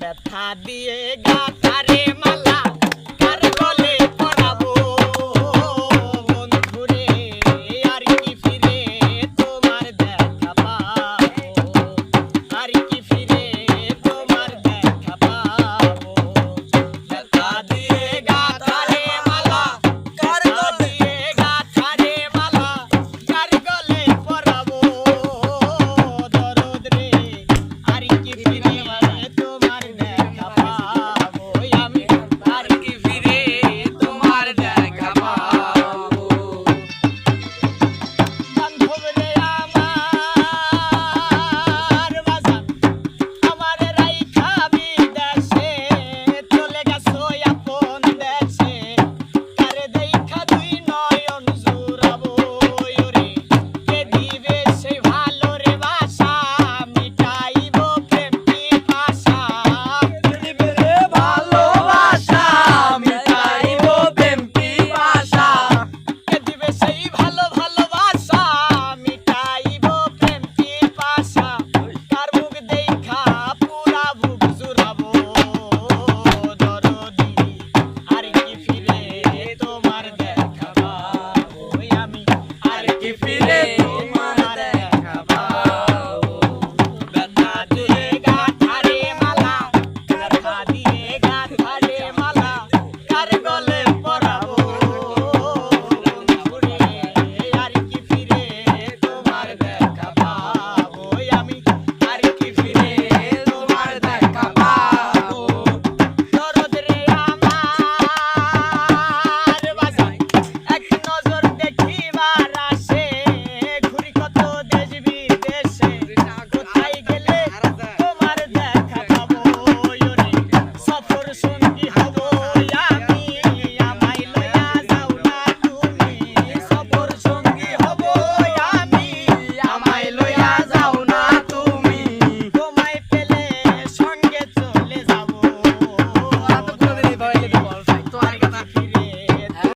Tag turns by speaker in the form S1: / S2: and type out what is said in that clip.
S1: ব্যথা দিয়ে গাথারে মালা। kifile tu